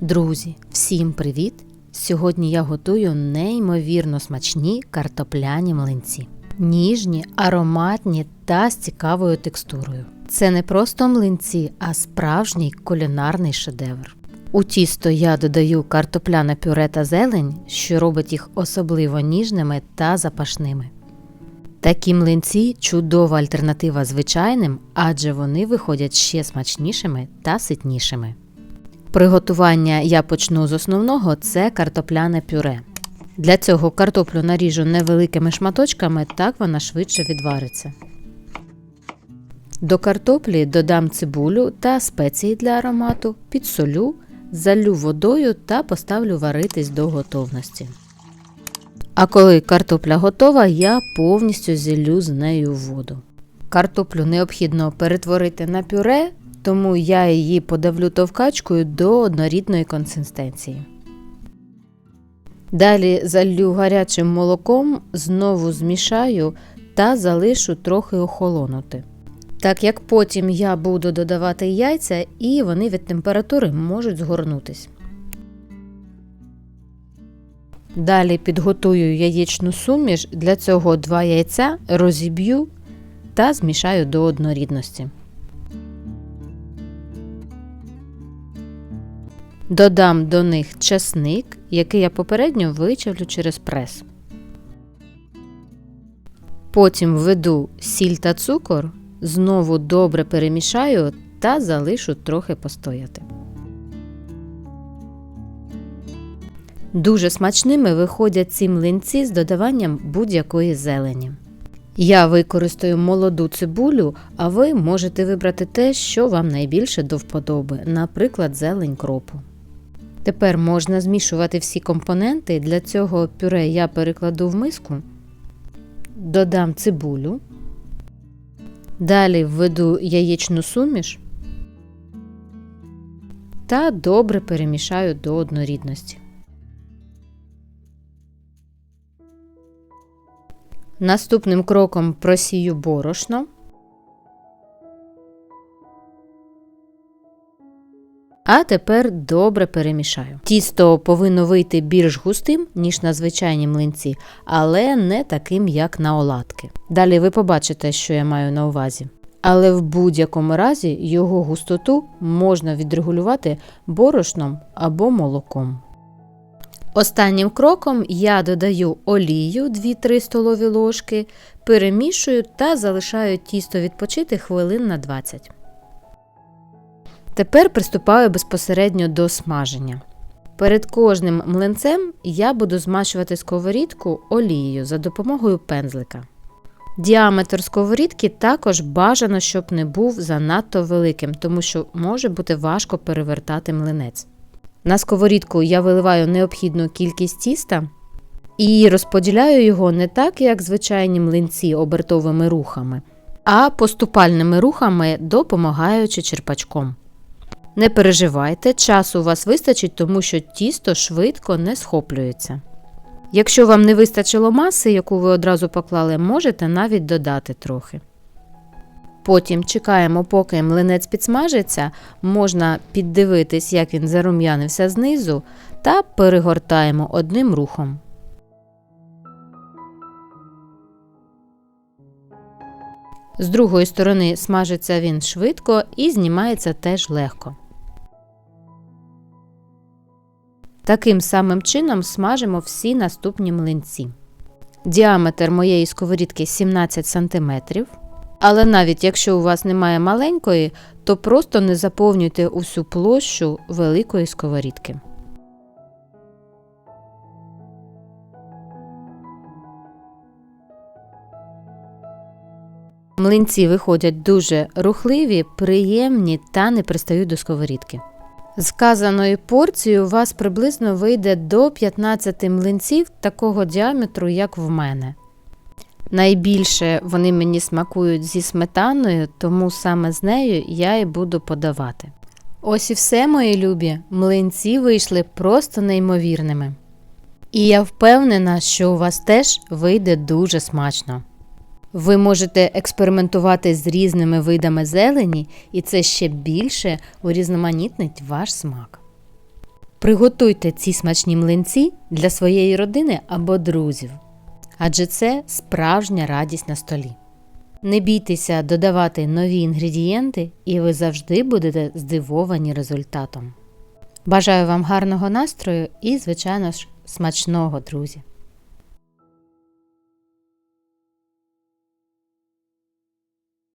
Друзі, всім привіт! Сьогодні я готую неймовірно смачні картопляні млинці. Ніжні, ароматні та з цікавою текстурою. Це не просто млинці, а справжній кулінарний шедевр. У тісто я додаю картопляне пюре та зелень, що робить їх особливо ніжними та запашними. Такі млинці чудова альтернатива звичайним, адже вони виходять ще смачнішими та ситнішими. Приготування я почну з основного це картопляне пюре. Для цього картоплю наріжу невеликими шматочками, так вона швидше відвариться. До картоплі додам цибулю та спеції для аромату, підсолю, залю водою та поставлю варитись до готовності. А коли картопля готова, я повністю зіллю з нею воду. Картоплю необхідно перетворити на пюре, тому я її подавлю товкачкою до однорідної консистенції. Далі залью гарячим молоком, знову змішаю та залишу трохи охолонути. Так як потім я буду додавати яйця і вони від температури можуть згорнутись. Далі підготую яєчну суміш, для цього два яйця розіб'ю та змішаю до однорідності. Додам до них часник, який я попередньо вичавлю через прес. Потім введу сіль та цукор, знову добре перемішаю та залишу трохи постояти. Дуже смачними виходять ці млинці з додаванням будь-якої зелені. Я використаю молоду цибулю, а ви можете вибрати те, що вам найбільше до вподоби, наприклад, зелень кропу. Тепер можна змішувати всі компоненти. Для цього пюре я перекладу в миску, додам цибулю, далі введу яєчну суміш та добре перемішаю до однорідності. Наступним кроком просію борошно. А тепер добре перемішаю. Тісто повинно вийти більш густим, ніж на звичайні млинці, але не таким, як на оладки. Далі ви побачите, що я маю на увазі. Але в будь-якому разі його густоту можна відрегулювати борошном або молоком. Останнім кроком я додаю олію 2-3 столові ложки, перемішую та залишаю тісто відпочити хвилин на 20. Тепер приступаю безпосередньо до смаження. Перед кожним млинцем я буду змащувати сковорідку олією за допомогою пензлика. Діаметр сковорідки також бажано, щоб не був занадто великим, тому що може бути важко перевертати млинець. На сковорідку я виливаю необхідну кількість тіста і розподіляю його не так, як звичайні млинці обертовими рухами, а поступальними рухами, допомагаючи черпачком. Не переживайте, часу у вас вистачить, тому що тісто швидко не схоплюється. Якщо вам не вистачило маси, яку ви одразу поклали, можете навіть додати трохи. Потім чекаємо, поки млинець підсмажиться, можна піддивитись, як він зарум'янився знизу, та перегортаємо одним рухом. З другої сторони смажиться він швидко і знімається теж легко. Таким самим чином смажимо всі наступні млинці. Діаметр моєї сковорідки 17 см. Але навіть якщо у вас немає маленької, то просто не заповнюйте усю площу великої сковорідки. Млинці виходять дуже рухливі, приємні та не пристають до сковорідки. З порції у вас приблизно вийде до 15 млинців такого діаметру, як в мене. Найбільше вони мені смакують зі сметаною, тому саме з нею я і буду подавати. Ось і все, мої любі, млинці вийшли просто неймовірними. І я впевнена, що у вас теж вийде дуже смачно. Ви можете експериментувати з різними видами зелені, і це ще більше урізноманітнить ваш смак. Приготуйте ці смачні млинці для своєї родини або друзів, адже це справжня радість на столі. Не бійтеся додавати нові інгредієнти, і ви завжди будете здивовані результатом. Бажаю вам гарного настрою і, звичайно ж, смачного, друзі!